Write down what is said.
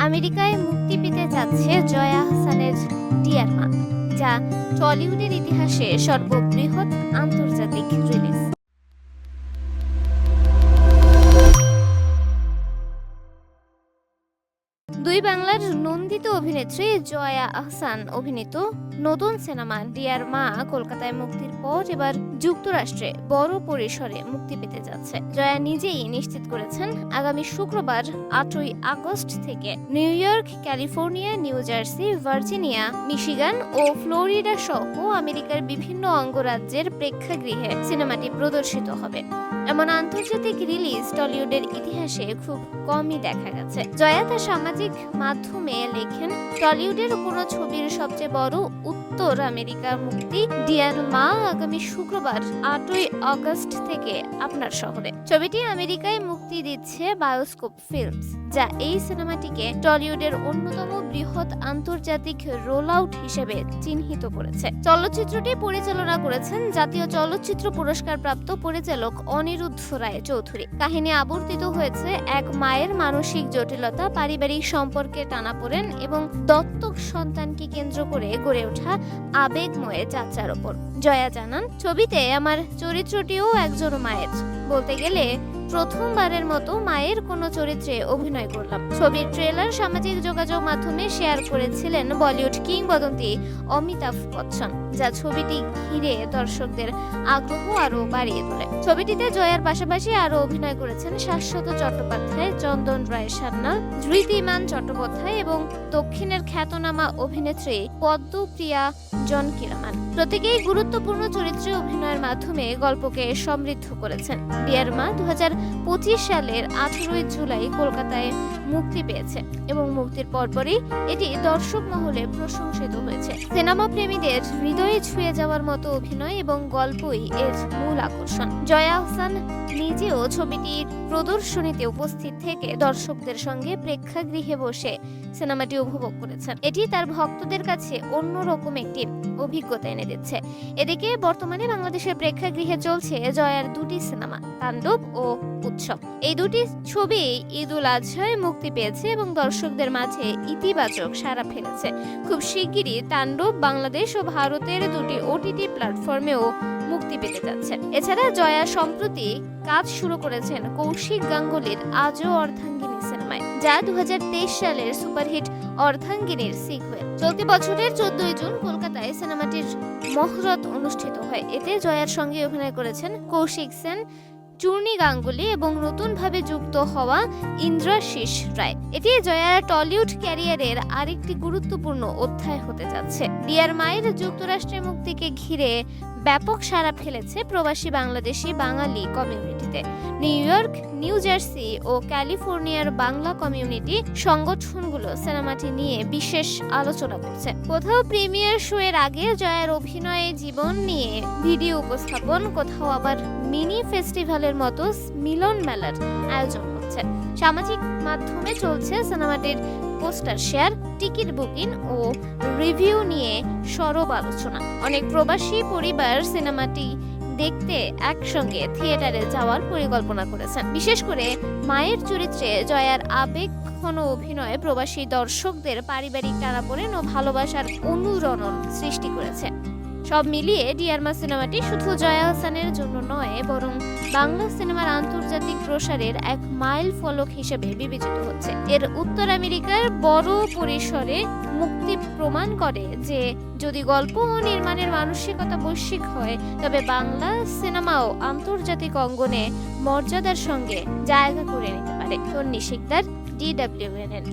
আমেরিকায় মুক্তি পেতে যাচ্ছে জয়া হাসানের ডিয়ার মা যা টলিউডের ইতিহাসে সর্ববৃহৎ আন্তর্জাতিক বাংলার নন্দিত অভিনেত্রী জয়া আহসান অভিনীত নতুন সিনেমা ডিয়ার মা কলকাতায় মুক্তির পর এবার যুক্তরাষ্ট্রে বড় পরিসরে মুক্তি পেতে যাচ্ছে। জয়া নিজেই নিশ্চিত করেছেন, আগামী শুক্রবার আটই আগস্ট থেকে New York, California, New Jersey, Virginia, Michigan ও ফ্লোরিডা সহ আমেরিকার বিভিন্ন অঙ্গরাজ্যের প্রেক্ষাগৃহে সিনেমাটি প্রদর্শিত হবে। এমন আন্তর্জাতিক রিলিজ টলিউডের ইতিহাসে খুব কমই দেখা গেছে। জয়া তার সামাজিক মাধ্যমে লেখেন, টলিউডের কোনো ছবির সবচেয়ে বড় উত্তর আমেরিকার মুক্তি ডিয়ার মা আগামী শুক্রবার আটই অগস্ট থেকে আপনার শহরে। ছবিটি আমেরিকায় মুক্তি দিচ্ছে বায়োস্কোপ ফিল্মস। যা এই সিনেমাটিকে টলিউডের অন্যতম বৃহৎ আন্তর্জাতিক রোল আউট হিসেবে চিহ্নিত করেছে। চলচ্চিত্রটি পরিচালনা করেছেন জাতীয় চলচ্চিত্র পুরস্কার প্রাপ্ত পরিচালক অনিরুদ্ধ রায় চৌধুরী। কাহিনী আবর্তিত হয়েছে এক মায়ের মানসিক জটিলতা, পারিবারিক সম্পর্কে টানাপোড়েন এবং দত্তক সন্তানকে কেন্দ্র করে গড়ে ওঠা আবেগময় যাত্রার ওপর। জয়া জানান, ছবিতে আমার চরিত্রটিও একজন মায়ের। বলতে গেলে প্রথমবারের মতো মায়ের কোনো চরিত্রে অভিনয় করলাম। ছবির ট্রেলার, সামাজিক যোগাযোগ মাধ্যমে শেয়ার করেছিলেন বলিউড কিংবদন্তি অমিতাভ বচ্চন, যা ছবিটি ঘিরে দর্শকদের আগ্রহ আরও বাড়িয়ে তোলে। ছবিটিতে জয়ার পাশাপাশি আরও অভিনয় করেছেন শাশ্বত চট্টোপাধ্যায়, চন্দন রায় সান্না, ধৃতিমান চট্টোপাধ্যায় এবং দক্ষিণের খ্যাতনামা অভিনেত্রী পদ্মপ্রিয়া জন কিরামান প্রত্যেকেই গুরুত্বপূর্ণ চরিত্রে অভিনয়ের মাধ্যমে গল্পকে সমৃদ্ধ করেছেন। ডিয়ার মা দু পঁচিশ সালের আঠেরোই জুলাই কলকাতায় মুক্তি পেয়েছে এবং মুক্তির পরপরই এটি দর্শক মহলে প্রশংসিত হয়েছে। সিনেমা প্রেমীদের হৃদয়ে ছুঁয়ে যাওয়ার মতো অভিনয় এবং গল্পই এর মূল আকর্ষণ। জয়া আহসান নিজেও ছবিটির প্রদর্শনীতে উপস্থিত থেকে দর্শকদের সঙ্গে প্রেক্ষাগৃহে বসে সিনেমাটি উপভোগ করেছেন। এটি তার ভক্তদের কাছে অন্যরকম একটি অভিজ্ঞতা এনে দিচ্ছে। এদিকে বর্তমানে বাংলাদেশের প্রেক্ষাগৃহে চলছে জয়ার দুটি সিনেমা, তাণ্ডব ও উৎসব। এই দুটি ছবি ঈদ উল আজহায় মুক্তি পেয়েছে এবং দর্শকদের মাঝে ইতিবাচক সাড়া ফেলেছে। খুব শিগগিরই তাণ্ডব বাংলাদেশ ও ভারতের দুটি ওটিটি প্ল্যাটফর্মেও মুক্তি পেতে যাচ্ছে। এছাড়া জয়া সম্প্রতি কাজ শুরু করেছেন কৌশিক গাঙ্গুলির আজও অর্ধাঙ্গিনী সিনেমায়, যা দু হাজার তেইশ সালের সুপারহিট অর্ধাঙ্গিনীর সিকুয়েল চলতি বছরের চোদ্দই জুন কলকাতায় সিনেমাটির মহরত অনুষ্ঠিত হয়। এতে জয়ার সঙ্গে অভিনয় করেছেন কৌশিক সেন চূর্ণী গাঙ্গুলি এবং নতুনভাবে যুক্ত হওয়া ইন্দ্রাশিস রায়। এটি জয়ার টলিউড ক্যারিয়ারের আরেকটি গুরুত্বপূর্ণ অধ্যায় হতে যাচ্ছে। ডিয়ার মায়ের যুক্তরাষ্ট্রের মুক্তিকে ঘিরে ব্যাপক সাড়া ফেলেছে প্রবাসী বাংলাদেশি বাঙালি কমিউনিটিতে। নিউ ইয়র্ক, নিউ জার্সি ও ক্যালিফোর্নিয়ার বাংলা কমিউনিটি সংগঠনগুলো সিনেমাটি নিয়ে বিশেষ আলোচনা করছে। কোথাও প্রিমিয়ার শো এর আগে জয়ার অভিনয়ে জীবন নিয়ে ভিডিও উপস্থাপন, কোথাও আবার মিনি ফেস্টিভ্যালের মতো মিলন মেলার আয়োজন হচ্ছে। সামাজিক মাধ্যমে চলছে সিনেমাটির পোস্টার শেয়ার, টিকিট বুকিং ও রিভিউ নিয়ে সরব আলোচনা। অনেক প্রবাসী পরিবার সিনেমাটি দেখতে একসঙ্গে থিয়েটারে যাওয়ার পরিকল্পনা করেছেন। বিশেষ করে মায়ের চরিত্রে জয়ার আবেগ, ঘন অভিনয়ে প্রবাসী দর্শকদের পারিবারিক টানাপোড়েন ও ভালোবাসার অনুরণন সৃষ্টি করেছে। সব মিলিয়ে ডিয়ারমা সিনেমাটি শুধু জয়া হাসানের জন্য নয়, বরং বাংলা সিনেমার আন্তর্জাতিক প্রসারের এক মাইল ফলক হিসেবে বিবেচিত হচ্ছে। এর উত্তর আমেরিকার বড় পরিসরে মুক্তি প্রমাণ করে যে, যদি গল্প ও নির্মাণের মানসিকতা বৈশ্বিক হয়, তবে বাংলা সিনেমাও আন্তর্জাতিক অঙ্গনে মর্যাদার সঙ্গে জায়গা করে নিতে পারে। তন্নি শিকদার ডিডাব্লিউএনএন